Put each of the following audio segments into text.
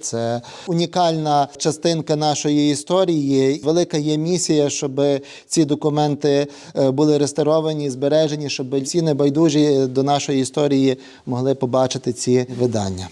Це унікальна частинка нашої історії. Велика є місія, щоб ці документи е, були реставровані, збережені, щоб всі небайдужі до нашої історії могли побачити ці видання.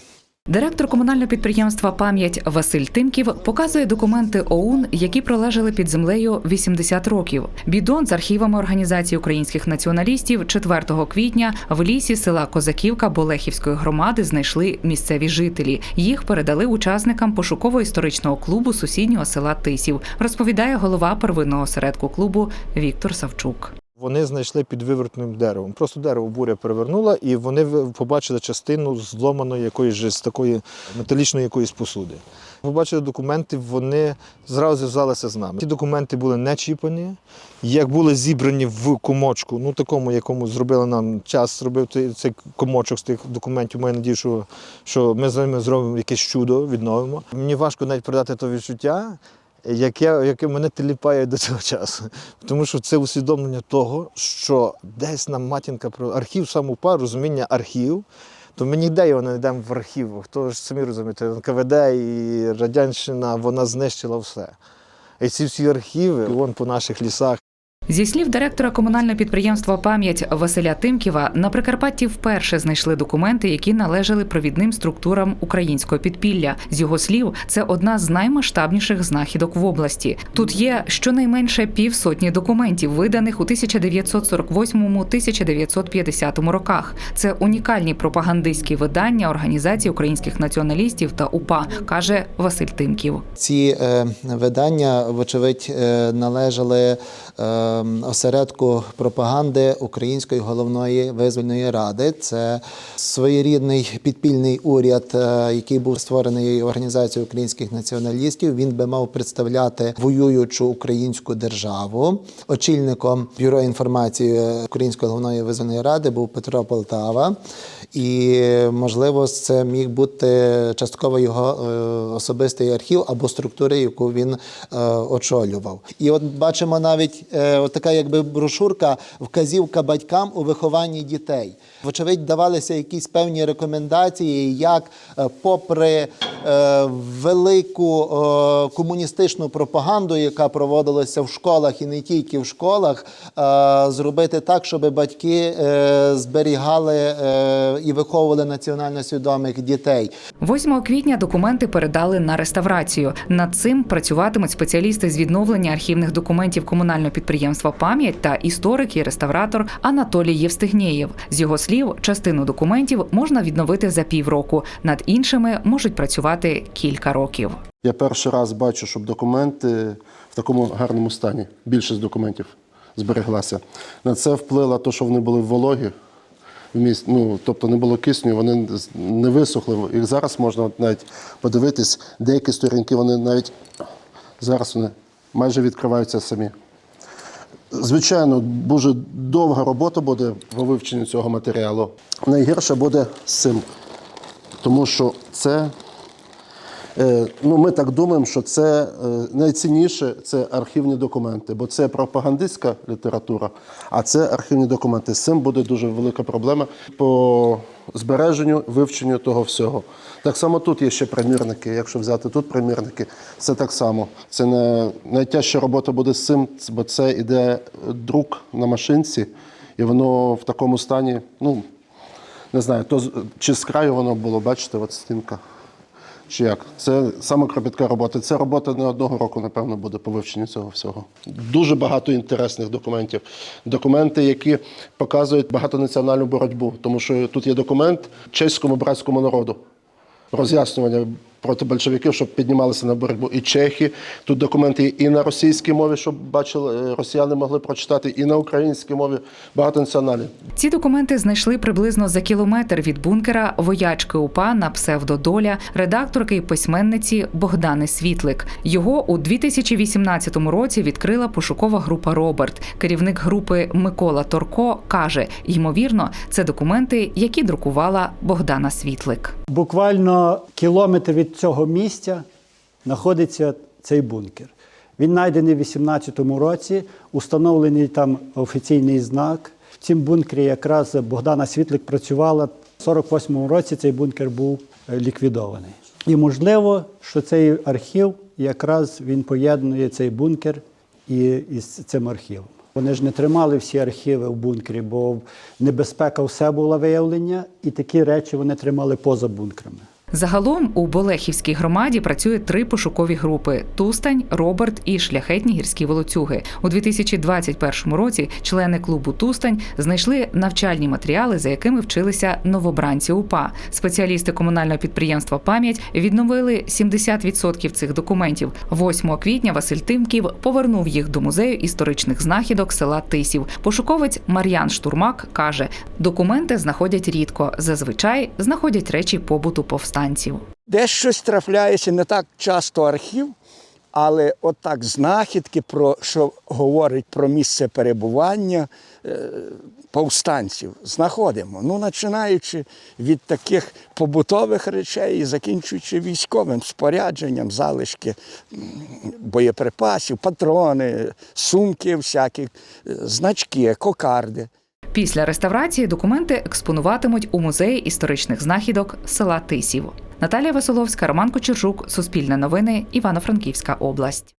Директор комунального підприємства Пам'ять Василь Тимків показує документи ОУН, які пролежали під землею 80 років. Бідон з архівами організації українських націоналістів 4 квітня в лісі села Козаківка Болехівської громади знайшли місцеві жителі. Їх передали учасникам пошуково-історичного клубу сусіднього села Тисів. Розповідає голова первинного осередку клубу Віктор Савчук. Вони знайшли під вивертним деревом. Просто дерево буря перевернула, і вони побачили частину зломаної якоїсь з такої металічної якоїсь посуди. Побачили документи, вони зразу зв'язалися з нами. Ті документи були не чіпані, як були зібрані в комочку, ну такому, якому зробили нам час, зробив цей комочок з тих документів. Маю надію, що, що ми з ними зробимо якесь чудо, відновимо. Мені важко навіть передати то відчуття, яке, яке мене теліпає до цього часу. Тому що це усвідомлення того, що десь нам матінка про архів сам упав, розуміння архів. То ми ніде його не йдемо в архів. Хто ж самі розумієте, НКВД і Радянщина вона знищила все. І ці всі архіви, вон по наших лісах. Зі слів директора комунального підприємства Пам'ять Василя Тимківа, на Прикарпатті вперше знайшли документи, які належали провідним структурам українського підпілля. З його слів, це одна з наймасштабніших знахідок в області. Тут є щонайменше півсотні документів, виданих у 1948-1950 роках. Це унікальні пропагандистські видання організації українських націоналістів та УПА, каже Василь Тимків. Ці е, видання, вочевидь, е, належали е, осередку пропаганди Української головної визвольної ради. Це своєрідний підпільний уряд, е, який був створений організацією українських націоналістів. Він би мав представляти воюючу українську державу. Очільником бюро інформації Української головної визвольної ради був Петро Полтава. І можливо, це міг бути частково його е, особистий архів або структури, яку він е, очолював. І от бачимо навіть така якби брошурка, вказівка батькам у вихованні дітей. Вочевидь, давалися якісь певні рекомендації, як, е, попри е, велику е, комуністичну пропаганду, яка проводилася в школах і не тільки в школах, зробити так, щоб батьки зберігали і виховували національно свідомих дітей. 8 квітня документи передали на реставрацію. Над цим працюватимуть спеціалісти з відновлення архівних документів комунального підприємства Пам'ять та історик і реставратор Анатолій Євстигнєєв. З його слів, частину документів можна відновити за півроку. Над іншими можуть працювати кілька років. Я перший раз бачу, щоб документи в такому гарному стані, більшість документів збереглася. На це вплило те, що вони були вологі, в міст, ну, тобто не було кисню, вони не висохли. Їх зараз можна навіть подивитись, деякі сторінки вони навіть зараз вони майже відкриваються самі. Звичайно, дуже довга робота буде по вивченню цього матеріалу. Найгірше буде з цим, тому що це Ну, ми так думаємо, що це е, найцінніше це архівні документи, бо це пропагандистська література, а це архівні документи. З цим буде дуже велика проблема по збереженню, вивченню того всього. Так само тут є ще примірники. Якщо взяти тут примірники, це так само. Це не найтяжча робота буде з цим, бо це іде друк на машинці, і воно в такому стані, ну не знаю, то чи з краю воно було, бачите, от стінка. Чи як? Це саме кропітка робота. Це робота не одного року, напевно, буде по вивченню цього всього. Дуже багато інтересних документів. Документи, які показують багатонаціональну боротьбу, тому що тут є документ чеському братському народу. Роз'яснювання проти большевиків, щоб піднімалися на боротьбу і чехи. Тут документи є і на російській мові, щоб бачили, е, росіяни могли прочитати, і на українській мові багатонаціональні. Ці документи знайшли приблизно за кілометр від бункера воячки УПА на псевдодоля, редакторки і письменниці Богдани Світлик. Його у 2018 році відкрила пошукова група Роберт. Керівник групи Микола Торко каже: ймовірно, це документи, які друкувала Богдана Світлик. Буквально кілометр від цього місця знаходиться цей бункер. Він знайдений в 18-му році, установлений там офіційний знак. В цім бункері якраз Богдана Світлик працювала. В 48-му році цей бункер був е, ліквідований. І можливо, що цей архів якраз він поєднує цей бункер і, із цим архівом. Вони ж не тримали всі архіви в бункері, бо небезпека все була виявлення, і такі речі вони тримали поза бункерами. Загалом у Болехівській громаді працює три пошукові групи: Тустань, Роберт і шляхетні гірські волоцюги. У 2021 році члени клубу Тустань знайшли навчальні матеріали, за якими вчилися новобранці УПА. Спеціалісти комунального підприємства Пам'ять відновили 70% цих документів. 8 квітня Василь Тимків повернув їх до музею історичних знахідок села Тисів. Пошуковець Мар'ян Штурмак каже: документи знаходять рідко, зазвичай знаходять речі побуту повстанців. Десь щось трапляється не так часто архів, але отак знахідки, про, що говорить про місце перебування е, повстанців, знаходимо. Ну, починаючи від таких побутових речей і закінчуючи військовим спорядженням, залишки боєприпасів, патрони, сумки всякі, е, значки, кокарди. Після реставрації документи експонуватимуть у музеї історичних знахідок села Тисів. Наталія Василовська, Роман Кочержук, Суспільне новини, Івано-Франківська область.